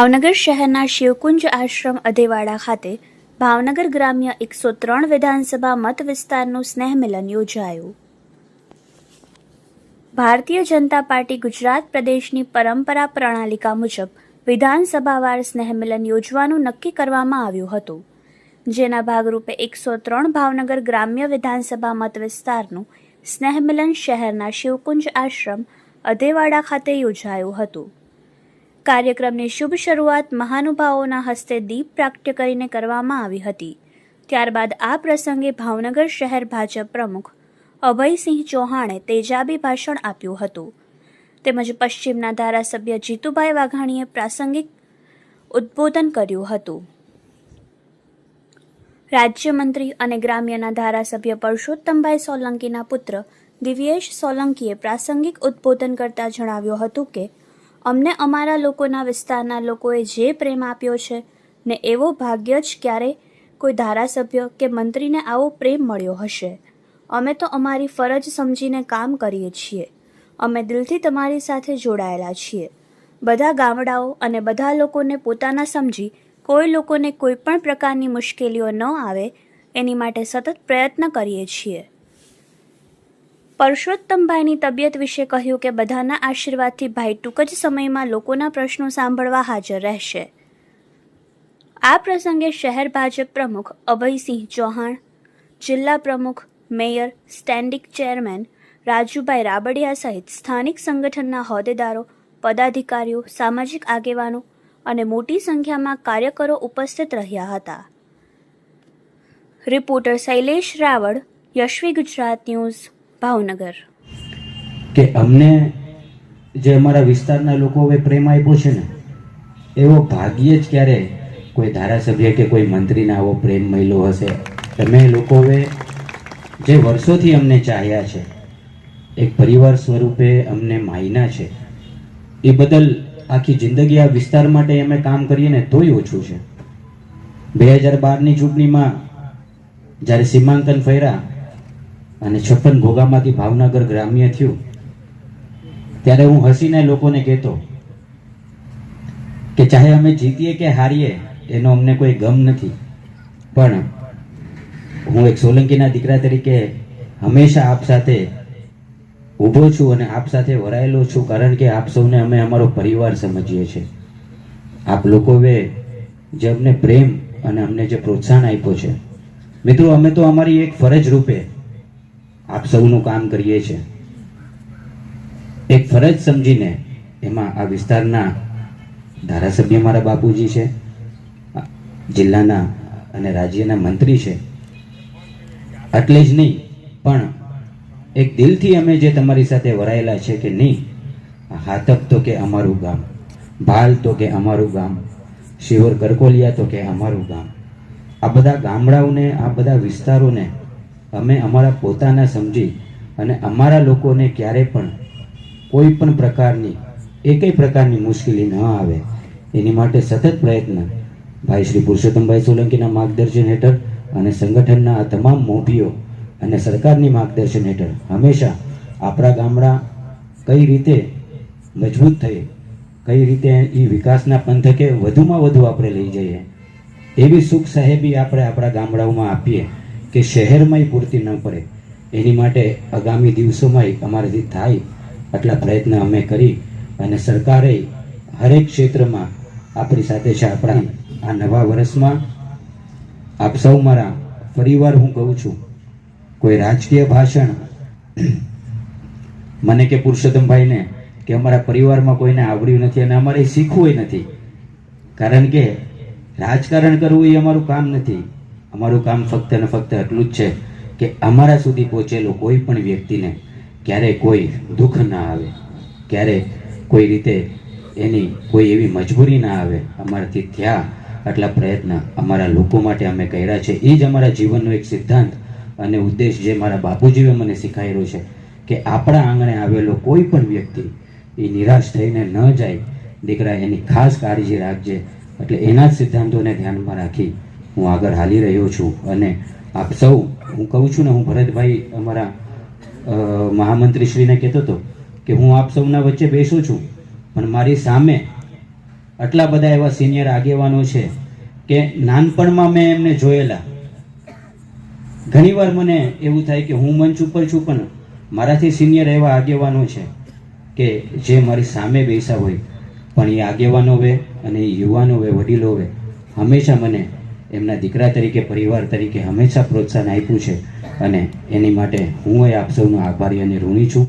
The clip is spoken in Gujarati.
ભાવનગર શહેરના શિવકુંજ આશ્રમ અધેવાડા ખાતે ભાવનગર ગ્રામ્ય એકસો ત્રણ વિધાનસભા મત વિસ્તારનું સ્નેહ મિલન યોજાયું. ભારતીય જનતા પાર્ટી ગુજરાત પ્રદેશની પરંપરા પ્રણાલિકા મુજબ વિધાનસભાવાર સ્નેહ મિલન યોજવાનું નક્કી કરવામાં આવ્યું હતું. જેના ભાગરૂપે એકસો ત્રણ ભાવનગર ગ્રામ્ય વિધાનસભા મત વિસ્તારનું સ્નેહ મિલન શહેરના શિવકુંજ આશ્રમ અધેવાડા ખાતે યોજાયું હતું. કાર્યક્રમની શુભ શરૂઆત મહાનુભાવોના હસ્તે દીપ પ્રાગટ્ય કરીને કરવામાં આવી હતી. ત્યારબાદ આ પ્રસંગે ભાવનગર શહેર ભાજપ પ્રમુખ અભયસિંહ ચૌહાણે તેજાબી ભાષણ આપ્યું હતું. તેમજ પશ્ચિમના ધારાસભ્ય જીતુભાઈ વાઘાણીએ પ્રાસંગિક ઉદ્બોધન કર્યું હતું. રાજ્યમંત્રી અને ગ્રામ્યના ધારાસભ્ય પરસોત્તમભાઈ સોલંકીના પુત્ર દિવ્યેશ સોલંકીએ પ્રાસંગિક ઉદ્બોધન કરતા જણાવ્યું હતું કે અમને અમારા લોકોના વિસ્તારના લોકોએ જે પ્રેમ આપ્યો છે ને એવો ભાગ્ય જ ક્યારે કોઈ ધારાસભ્ય કે મંત્રીને આવો પ્રેમ મળ્યો હશે. અમે તો અમારી ફરજ સમજીને કામ કરીએ છીએ. અમે દિલથી તમારી સાથે જોડાયેલા છીએ. બધા ગામડાઓ અને બધા લોકોને પોતાના સમજી કોઈ લોકોને કોઈ પણ પ્રકારની મુશ્કેલીઓ ન આવે એની માટે સતત પ્રયત્ન કરીએ છીએ. પરસોત્તમભાઈની તબિયત વિશે કહ્યું કે બધાના આશીર્વાદથી ભાઈ ટૂંક જ સમયમાં લોકોના પ્રશ્નો સાંભળવા હાજર રહેશે. આ પ્રસંગે શહેર ભાજપ પ્રમુખ અભયસિંહ ચૌહાણ, જિલ્લા પ્રમુખ mayor, standing chairman Rajubhai Rabadiya સહિત સ્થાનિક સંગઠનના હોદ્દેદારો, પદાધિકારીઓ, સામાજિક આગેવાનો અને મોટી સંખ્યામાં કાર્યકરો ઉપસ્થિત રહ્યા હતા. Reporter Shailesh Raval, Yashvi Gujarat news. Bhavnagar કે અમને જે અમારા વિસ્તારના લોકો હવે પ્રેમ આપ્યો છે ને, એવો ભાગ્યે જ ક્યારે કોઈ ધારાસભ્ય કે કોઈ મંત્રીને આવો પ્રેમ મળ્યો હશે? તમે લોકોએ જે વર્ષોથી અમને ચાહ્યા છે, એક પરિવાર સ્વરૂપે અમને માયના છે, એ બદલ આખી જિંદગી આ વિસ્તાર માટે અમે કામ કરીએ ને તોય ઓછું છે. બે હજાર બારની ચૂંટણીમાં જ્યારે સીમાંકન ફર્યા અને છપ્પન ઘોઘામાંથી ભાવનગર ગ્રામ્ય થયું. ત્યારે હું હસીને લોકોને કહેતો કે ચાહે અમે જીતીએ કે હારીએ, એનો અમને કોઈ ગમ નથી. પણ હું એક સોલંકીના દીકરા તરીકે હંમેશા આપ સાથે ઊભો છું અને આપ સાથે વરાયેલો છું, કારણ કે આપ સૌને અમે અમારો પરિવાર સમજીએ છીએ. આપ લોકોએ જે અમને પ્રેમ અને અમને જે પ્રોત્સાહન આપ્યો છે. મિત્રો, અમે તો અમારી એક ફરજ રૂપે આપ સૌનું કામ કરીએ છીએ એક ફરજ સમજીને એમાં આ વિસ્તારના ધારાસભ્ય મારા બાપુજી છે, જિલ્લાના અને રાજ્યના મંત્રી છે. એટલે જ નહીં, પણ એક દિલથી અમે જે તમારી સાથે વરાયેલા છે કે નહીં હાથક તો કે અમારું ગામ, ભાલ તો કે અમારું ગામ શિવર કરકોલિયા તો કે અમારું ગામ. આ બધા ગામડાઓને, આ બધા વિસ્તારોને અમે અમારા પોતાના સમજી અને અમારા લોકોને ક્યારે પણ કોઈ પણ પ્રકારની, એકેય પ્રકારની મુશ્કેલી ન આવે. એની માટે સતત પ્રયત્ન. ભાઈ શ્રી પુરુષોત્તમભાઈ સોલંકીના માર્ગદર્શન હેઠળ અને સંગઠનના આ તમામ મોભીઓ અને સરકારની માર્ગદર્શન હેઠળ હંમેશા આપણા ગામડા કઈ રીતે મજબૂત થઈ કઈ રીતે એ વિકાસના પંથકે વધુમાં વધુ આપણે લઈ જઈએ, એવી સુખ સાહેબી આપણે આપણા ગામડાઓમાં આપીએ. કે શહેરમાંય પૂરતી ન પડે. એની માટે આગામી દિવસોમાંય અમારાથી થાય આટલા પ્રયત્ન અમે કરી અને સરકારે હરેક ક્ષેત્રમાં આપણી સાથે છે આપણા આ નવા વર્ષમાં. આપ સૌ મારા ફરીવાર હું કહું છું, કોઈ રાજકીય ભાષણ મને કે પુરુષોત્તમભાઈને કે અમારા પરિવારમાં કોઈને આવડ્યું નથી અને અમારે શીખવું નથી. કારણ કે રાજકારણ કરવું એ અમારું કામ નથી. અમારું કામ ફક્ત ને ફક્ત એટલું જ છે કે અમારા સુધી પહોંચેલો કોઈ પણ વ્યક્તિને ક્યારે કોઈ દુઃખ ના આવે, ક્યારે કોઈ રીતે એની કોઈ એવી મજબૂરી ના આવે, અમારાથી થયા આટલા પ્રયત્ન અમારા લોકો માટે અમે કર્યા છે. એ જ અમારા જીવનનો એક સિદ્ધાંત અને ઉદ્દેશ જે મારા બાપુજીએ મને શીખાયેલો છે કે આપણા આંગણે આવેલો કોઈ પણ વ્યક્તિ એ નિરાશ થઈને ન જાય, દીકરા એની ખાસ કાળજી રાખજે. એટલે એના જ સિદ્ધાંતોને ધ્યાનમાં રાખી હું આગળ હાલી રહ્યો છું અને આપ સૌ, હું કહું છું ને, હું ભરતભાઈ અમારા મહામંત્રીશ્રીને કહેતો હતો કે હું આપ સૌના વચ્ચે બેસું છું, પણ મારી સામે આટલા બધા એવા સિનિયર આગેવાનો છે કે નાનપણમાં મેં એમને જોયેલા. ઘણીવાર મને એવું થાય કે હું મંચ ઉપર છું, પણ મારાથી સિનિયર એવા આગેવાનો છે કે જે મારી સામે બેસા હોય. પણ એ આગેવાનો વે અને એ યુવાનો વે, વડીલો વે, હંમેશા મને એમના દીકરા તરીકે, પરિવાર તરીકે હંમેશા પ્રોત્સાહન આપ્યું છે. અને એની માટે હું એ આપ સૌનો આભારી અને ઋણી છું.